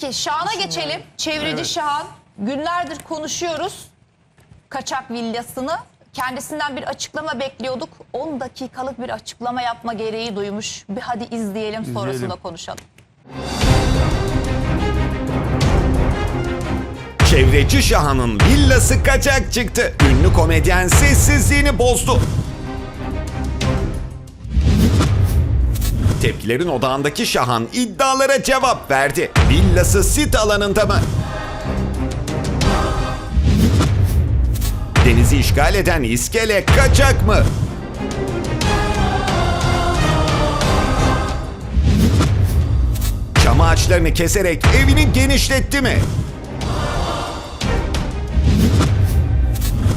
Peki Şahan'a geçelim. Çevreci Şahan. Günlerdir konuşuyoruz. Kaçak villasını. Kendisinden bir açıklama bekliyorduk. 10 dakikalık bir açıklama yapma gereği duymuş. Bir hadi izleyelim sonrasında konuşalım. Çevreci Şahan'ın villası kaçak çıktı. Ünlü komedyen sessizliğini bozdu. Tepkilerin odağındaki Şahan iddialara cevap verdi. Villası sit alanında mı? Denizi işgal eden iskele kaçak mı? Çam ağaçlarını keserek evini genişletti mi?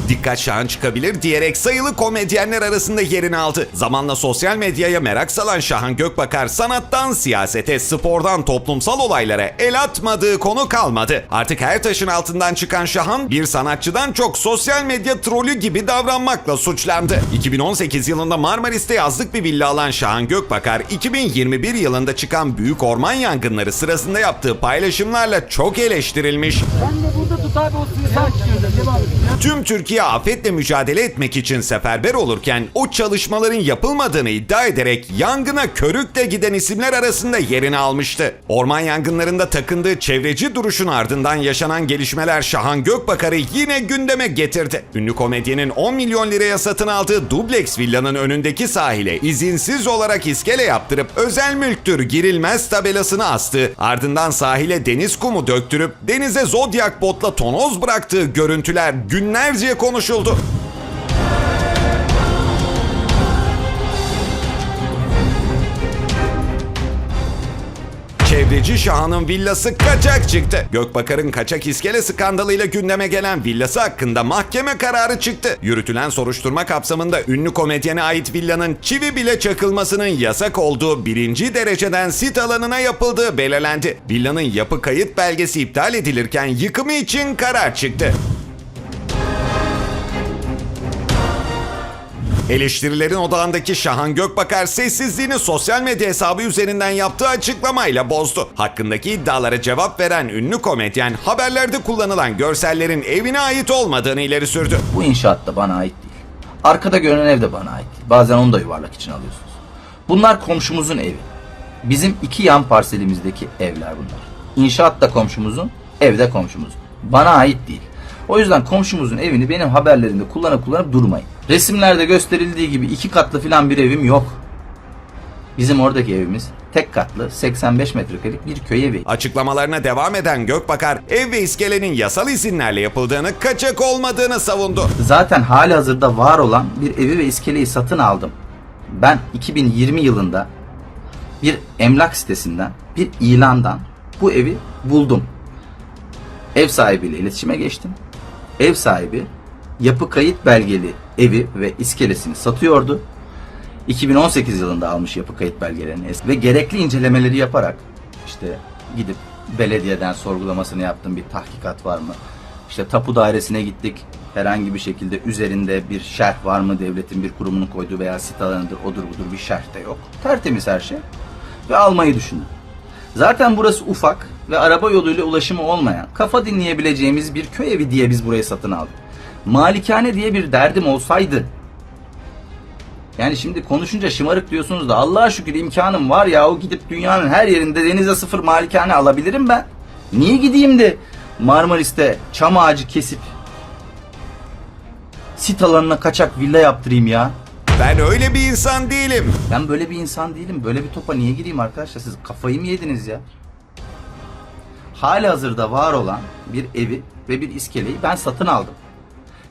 Dikkat Şahan çıkabilir diyerek sayılı komedyenler arasında yerini aldı. Zamanla sosyal medyaya merak salan Şahan Gökbakar sanattan siyasete, spordan toplumsal olaylara el atmadığı konu kalmadı. Artık her taşın altından çıkan Şahan bir sanatçıdan çok sosyal medya trolü gibi davranmakla suçlandı. 2018 yılında Marmaris'te yazlık bir villa alan Şahan Gökbakar 2021 yılında çıkan büyük orman yangınları sırasında yaptığı paylaşımlarla çok eleştirilmiş. Ben de tut abi o sakin. Tüm Türkiye afetle mücadele etmek için seferber olurken o çalışmaların yapılmadığını iddia ederek yangına körükle giden isimler arasında yerini almıştı. Orman yangınlarında takındığı çevreci duruşun ardından yaşanan gelişmeler Şahan Gökbakar'ı yine gündeme getirdi. Ünlü komedyenin 10 milyon liraya satın aldığı dubleks villanın önündeki sahile izinsiz olarak iskele yaptırıp özel mülktür girilmez tabelasını astı. Ardından sahile deniz kumu döktürüp denize zodyak botla tonoz bıraktığı görüntüler günlerce konuşuldu. Çevreci Şahan'ın villası kaçak çıktı. Gökbakar'ın kaçak iskele skandalıyla gündeme gelen villası hakkında mahkeme kararı çıktı. Yürütülen soruşturma kapsamında ünlü komedyene ait villanın çivi bile çakılmasının yasak olduğu birinci dereceden sit alanına yapıldığı belirlendi. Villanın yapı kayıt belgesi iptal edilirken yıkımı için karar çıktı. Eleştirilerin odağındaki Şahan Gökbakar sessizliğini sosyal medya hesabı üzerinden yaptığı açıklamayla bozdu. Hakkındaki iddialara cevap veren ünlü komedyen haberlerde kullanılan görsellerin evine ait olmadığını ileri sürdü. Bu inşaat da bana ait değil. Arkada görünen ev de bana ait. Bazen onu da yuvarlak için alıyorsunuz. Bunlar komşumuzun evi. Bizim iki yan parselimizdeki evler bunlar. İnşaat da komşumuzun, ev de komşumuzun. Bana ait değil. O yüzden komşumuzun evini benim haberlerimde kullanıp kullanıp durmayın. Resimlerde gösterildiği gibi iki katlı falan bir evim yok. Bizim oradaki evimiz tek katlı 85 metrekarelik bir köy evi. Açıklamalarına devam eden Gökbakar ev ve iskelenin yasal izinlerle yapıldığını kaçak olmadığını savundu. Zaten hali hazırda var olan bir evi ve iskeleyi satın aldım. Ben 2020 yılında bir emlak sitesinden, bir ilandan bu evi buldum. Ev sahibiyle iletişime geçtim. Ev sahibi yapı kayıt belgeli evi ve iskelesini satıyordu. 2018 yılında almış yapı kayıt belgelerini ve gerekli incelemeleri yaparak işte gidip belediyeden sorgulamasını yaptım bir tahkikat var mı? İşte tapu dairesine gittik. Herhangi bir şekilde üzerinde bir şerh var mı? Devletin bir kurumunun koyduğu veya sit alanıdır, odur budur bir şerh de yok. Tertemiz her şey. Ve almayı düşündüm. Zaten burası ufak ve araba yoluyla ulaşımı olmayan, kafa dinleyebileceğimiz bir köy evi diye biz burayı satın aldık. Malikane diye bir derdim olsaydı yani şimdi konuşunca şımarık diyorsunuz da Allah'a şükür imkanım var ya o gidip dünyanın her yerinde denize sıfır malikane alabilirim ben. Niye gideyim de Marmaris'te çam ağacı kesip sit alanına kaçak villa yaptırayım ya? Ben öyle bir insan değilim. Ben böyle bir insan değilim. Böyle bir topa niye gireyim arkadaşlar? Siz kafayı mı yediniz ya? Hali hazırda var olan bir evi ve bir iskeleyi ben satın aldım.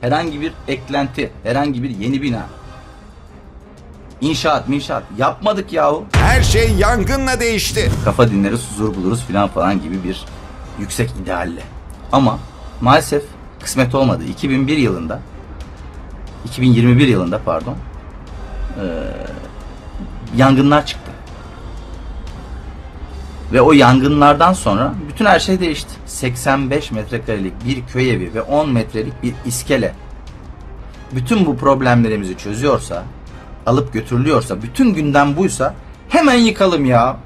Herhangi bir eklenti, herhangi bir yeni bina. İnşaat, minşaat yapmadık yahu. Her şey yangınla değişti. Kafa dinleriz, huzur buluruz filan falan gibi bir yüksek idealle. Ama maalesef kısmet olmadı. 2001 yılında 2021 yılında pardon eee, yangınlar çıktı. Ve o yangınlardan sonra bütün her şey değişti. 85 metrekarelik bir köy evi ve 10 metrelik bir iskele bütün bu problemlerimizi çözüyorsa, alıp götürülüyorsa, bütün gündem buysa hemen yıkalım ya.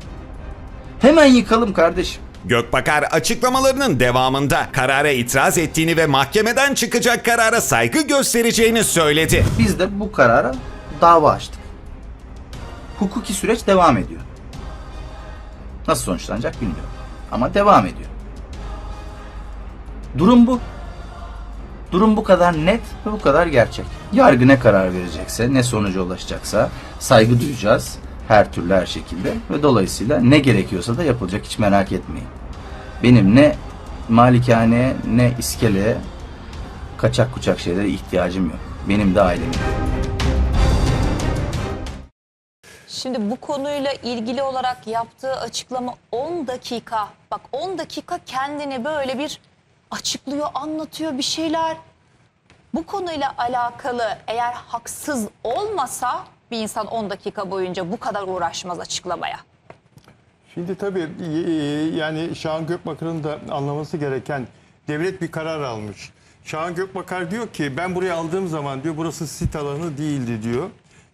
Hemen yıkalım kardeşim. Gökbakar açıklamalarının devamında karara itiraz ettiğini ve mahkemeden çıkacak karara saygı göstereceğini söyledi. Biz de bu karara dava açtık. Hukuki süreç devam ediyor. Nasıl sonuçlanacak bilmiyorum. Ama devam ediyor. Durum bu. Durum bu kadar net ve bu kadar gerçek. Yargı ne karar verecekse, ne sonuca ulaşacaksa saygı duyacağız. Her türlü her şekilde ve dolayısıyla ne gerekiyorsa da yapılacak hiç merak etmeyin. Benim ne malikane ne iskeleye kaçak kuçak şeylere ihtiyacım yok. Benim de ailemin Şimdi bu konuyla ilgili olarak yaptığı açıklama 10 dakika. Bak 10 dakika kendini böyle bir açıklıyor, anlatıyor bir şeyler. Bu konuyla alakalı eğer haksız olmasa bir insan 10 dakika boyunca bu kadar uğraşmaz açıklamaya. Şimdi tabii e, yani Şahan Gökbakar'ın da anlaması gereken devlet bir karar almış. Şahan Gökbakar diyor ki ben buraya aldığım zaman diyor burası sit alanı değildi diyor.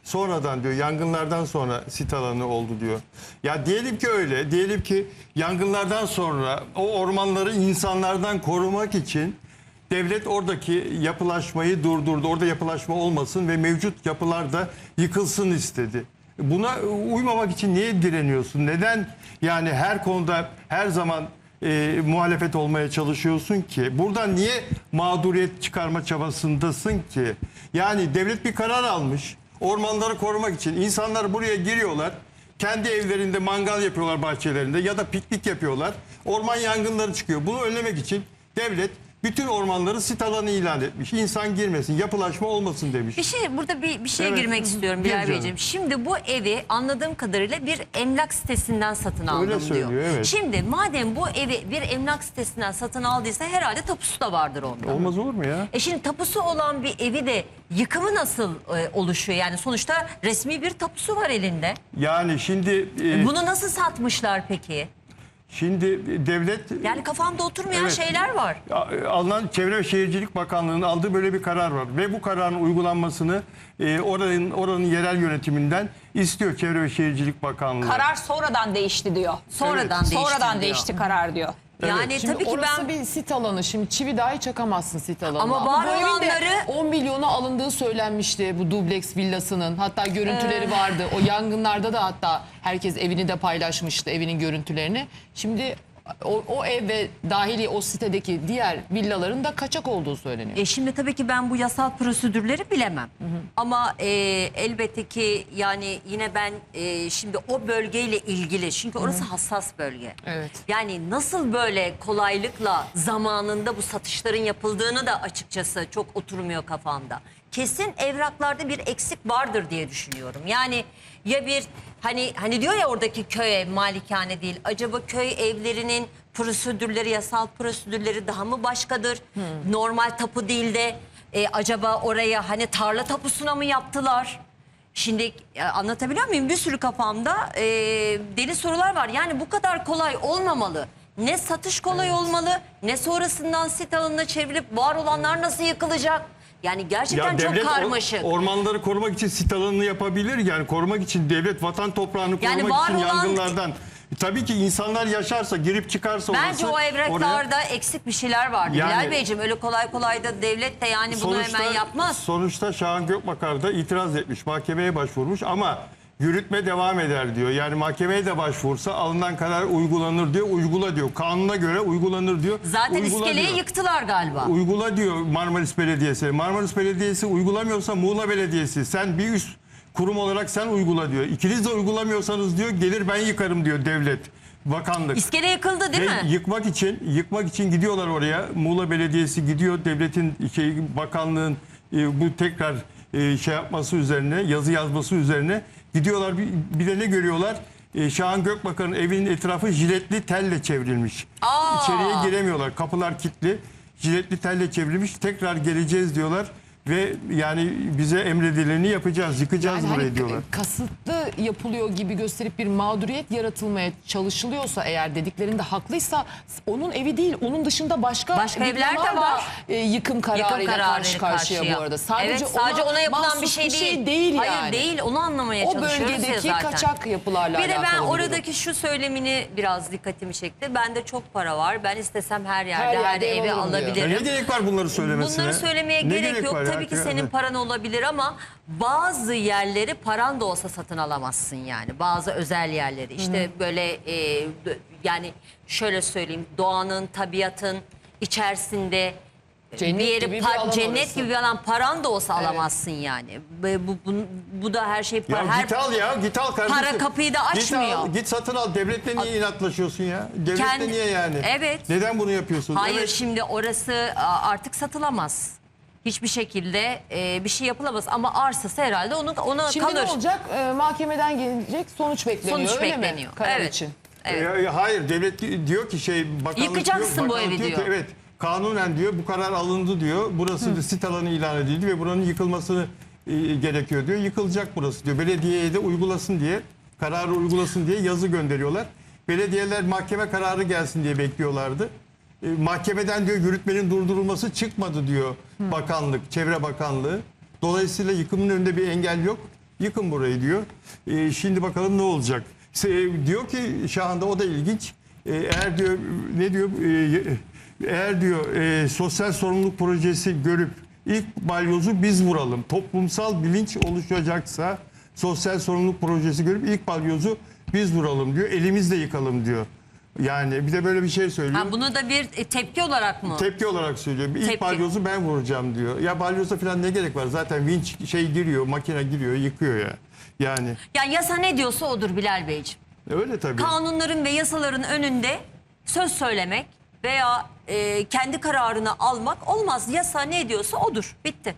Sonradan diyor yangınlardan sonra sit alanı oldu diyor. Ya diyelim ki öyle. Diyelim ki yangınlardan sonra o ormanları insanlardan korumak için devlet oradaki yapılaşmayı durdurdu. Orada yapılaşma olmasın ve mevcut yapılar da yıkılsın istedi. Buna uymamak için niye direniyorsun? Neden yani her konuda her zaman e, muhalefet olmaya çalışıyorsun ki? Buradan niye mağduriyet çıkarma çabasındasın ki? Yani devlet bir karar almış. Ormanları korumak için insanlar buraya giriyorlar. Kendi evlerinde mangal yapıyorlar bahçelerinde ya da piknik yapıyorlar. Orman yangınları çıkıyor. Bunu önlemek için devlet bütün ormanları sit alanı ilan etmiş. İnsan girmesin, yapılaşma olmasın demiş. Bir şey burada bir, bir şeye Evet. girmek istiyorum Gir Bilal canım. Beyciğim. Şimdi bu evi anladığım kadarıyla bir emlak sitesinden satın aldım diyor. söylüyor, evet. Şimdi madem bu evi bir emlak sitesinden satın aldıysa herhalde tapusu da vardır onda. Olmaz olur mu ya? E şimdi tapusu olan bir evi de yıkımı nasıl e, oluşuyor? Yani sonuçta resmi bir tapusu var elinde. Yani şimdi e, Bunu nasıl satmışlar peki? Şimdi devlet Yani kafamda oturmayan Evet. şeyler var. alınan Çevre ve Şehircilik Bakanlığı'nın aldığı böyle bir karar var ve bu kararın uygulanmasını e, oranın oranın yerel yönetiminden istiyor Çevre ve Şehircilik Bakanlığı. Karar sonradan değişti diyor. Sonradan değişti Sonradan diyor. değişti karar diyor. Yani Şimdi tabii ki orası ben bir sit alanı. Şimdi çivi dahi çakamazsın sit alanına. Ama var bu evin de olanları- 10 milyona alındığı söylenmişti bu dubleks villasının. Hatta görüntüleri vardı. O yangınlarda da hatta herkes evini de paylaşmıştı evinin görüntülerini. Şimdi o, o ev ve dahili o sitedeki diğer villaların da kaçak olduğu söyleniyor. E şimdi tabii ki ben bu yasal prosedürleri bilemem. Ama e, elbette ki yani yine ben e, şimdi o bölgeyle ilgili çünkü orası hassas bölge. Evet. Yani nasıl böyle kolaylıkla zamanında bu satışların yapıldığını da açıkçası çok oturmuyor kafamda. Kesin evraklarda bir eksik vardır diye düşünüyorum. Yani ya bir hani hani diyor ya oradaki köy ev malikane değil. Acaba köy evlerinin prosedürleri, yasal prosedürleri daha mı başkadır? Normal tapu değil de e, acaba oraya hani tarla tapusuna mı yaptılar? Şimdi e, anlatabiliyor muyum? Bir sürü kafamda e, deli sorular var. Yani bu kadar kolay olmamalı. Ne satış kolay olmalı ne sonrasından sit alanına çevrilip var olanlar nasıl yıkılacak? Yani gerçekten çok devlet or- karmaşık. ormanları korumak için sit alanını yapabilir. Yani korumak için devlet vatan toprağını Yani korumak var için olan- yangınlardan. Tabii ki insanlar yaşarsa girip çıkarsa Bence orası, o evraklarda oraya- eksik bir şeyler vardı. Yani- Bilal Beyciğim öyle kolay kolay da devlet de yani bunu hemen yapmaz. Sonuçta Şahan Gökbakar da itiraz etmiş. Mahkemeye başvurmuş ama yürütme devam eder diyor. Yani mahkemeye de başvursa alınan karar uygulanır diyor. Uygula diyor. Kanuna göre uygulanır diyor. Zaten Uygula iskeleyi diyor. yıktılar galiba. Uygula diyor Marmaris Belediyesi. Marmaris Belediyesi uygulamıyorsa Muğla Belediyesi. Sen bir üst kurum olarak sen uygula diyor. İkiniz de uygulamıyorsanız diyor gelir ben yıkarım diyor devlet. Bakanlık. İskele yıkıldı değil Ve mi? yıkmak için yıkmak için gidiyorlar oraya. Muğla Belediyesi gidiyor devletin şey bakanlığın e, bu tekrar e, şey yapması üzerine yazı yazması üzerine gidiyorlar bir, bir de ne görüyorlar? E, Şahan Gökbakar'ın evinin etrafı jiletli telle çevrilmiş. Aa! İçeriye giremiyorlar. Kapılar kilitli. Jiletli telle çevrilmiş. Tekrar geleceğiz diyorlar ve yani bize emredileni yapacağız, yıkacağız Yani burayı hani diyorlar. kasıtlı yapılıyor gibi gösterip bir mağduriyet yaratılmaya çalışılıyorsa eğer dediklerinde haklıysa onun evi değil onun dışında başka, Başka evler de da, var. e, yıkım kararıyla Yıkım kararıyla karşı karşıya bu arada. Sadece, evet, sadece ona, yapılan mahsus bir şey değil. yani. Hayır değil onu anlamaya O çalışıyoruz ya bölgedeki zaten. kaçak yapılarla Bir de ben bir durum. oradaki şu söylemini biraz dikkatimi çekti. Bende çok para var. Ben istesem her yerde her, yerde ev evi diyor. Ya alabilirim. ne gerek var bunları söylemesine? Bunları söylemeye Ne gerek, yok. var ya? Tabii ki senin Yani. paran olabilir ama bazı yerleri paran da olsa satın alamazsın yani. Bazı özel yerleri. İşte böyle e, yani şöyle söyleyeyim doğanın, tabiatın içerisinde Cennet bir yeri gibi bir alan cennet orası. gibi bir alan paran da olsa alamazsın yani. Ve Bu, bu, bu da her şey Ya para. her git al ya git al kardeşim. Para kapıyı da Git, açmıyor. al, git satın al. Devletle niye inatlaşıyorsun ya? Devletle Kendi- niye yani? Evet. Neden bunu yapıyorsun? Hayır Evet. şimdi orası a, artık satılamaz. Hiçbir şekilde e, bir şey yapılamaz ama arsası herhalde onun ona Şimdi kalır. ne olacak? Ee, mahkemeden gelecek sonuç bekleniyor Sonuç öyle bekleniyor. mi? Karar Evet. için. Evet. Ya hayır devlet di- diyor ki şey bakanlık Yıkacaksın diyor, bu bakanlık evi diyor. diyor. Ki, evet kanunen diyor bu karar alındı diyor. Burası da sit alanı ilan edildi ve buranın yıkılması e, gerekiyor diyor. Yıkılacak burası diyor. Belediyeye de uygulasın diye kararı uygulasın diye yazı gönderiyorlar. Belediyeler mahkeme kararı gelsin diye bekliyorlardı. E, mahkemeden diyor yürütmenin durdurulması çıkmadı diyor bakanlık, çevre bakanlığı. Dolayısıyla yıkımın önünde bir engel yok. Yıkın burayı diyor. E, şimdi bakalım ne olacak. Se- diyor ki Şahan'da o da ilginç. E, eğer diyor ne diyor e, eğer diyor e, sosyal sorumluluk projesi görüp ilk balyozu biz vuralım. Toplumsal bilinç oluşacaksa sosyal sorumluluk projesi görüp ilk balyozu biz vuralım diyor. Elimizle yıkalım diyor. Yani bir de böyle bir şey söylüyor. Ha, bunu da bir e, tepki olarak mı? Tepki olarak söylüyor. İlk Tepki. balyozu ben vuracağım diyor. Ya balyoza falan ne gerek var? Zaten vinç şey giriyor, makine giriyor, yıkıyor ya. Yani yani yasa ne diyorsa odur Bilal Beyciğim. öyle tabii. Kanunların ve yasaların önünde söz söylemek veya e, kendi kararını almak olmaz. Yasa ne diyorsa odur. Bitti.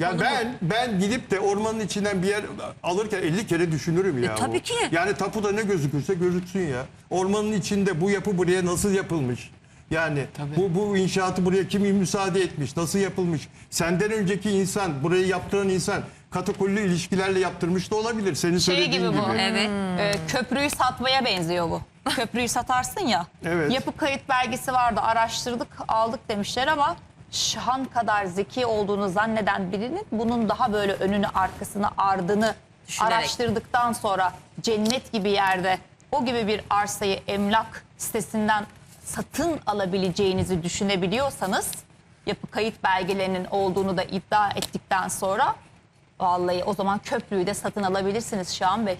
Ya ben ben gidip de ormanın içinden bir yer alırken 50 kere düşünürüm ya. E, tabii bu. ki. Yani tapuda ne gözükürse gözüksün ya. Ormanın içinde bu yapı buraya nasıl yapılmış? Yani bu bu inşaatı buraya kim müsaade etmiş? Nasıl yapılmış? Senden önceki insan, burayı yaptıran insan katakollü ilişkilerle yaptırmış da olabilir. Senin Şey söylediğin gibi gibi. bu. Evet. Ee, köprüyü satmaya benziyor bu. Köprüyü satarsın ya. Evet. Yapı kayıt belgesi vardı araştırdık aldık demişler ama Şahan kadar zeki olduğunu zanneden birinin bunun daha böyle önünü arkasını ardını Düşünerek. araştırdıktan sonra cennet gibi yerde o gibi bir arsayı emlak sitesinden satın alabileceğinizi düşünebiliyorsanız yapı kayıt belgelerinin olduğunu da iddia ettikten sonra vallahi o zaman köprüyü de satın alabilirsiniz Şahan Bey.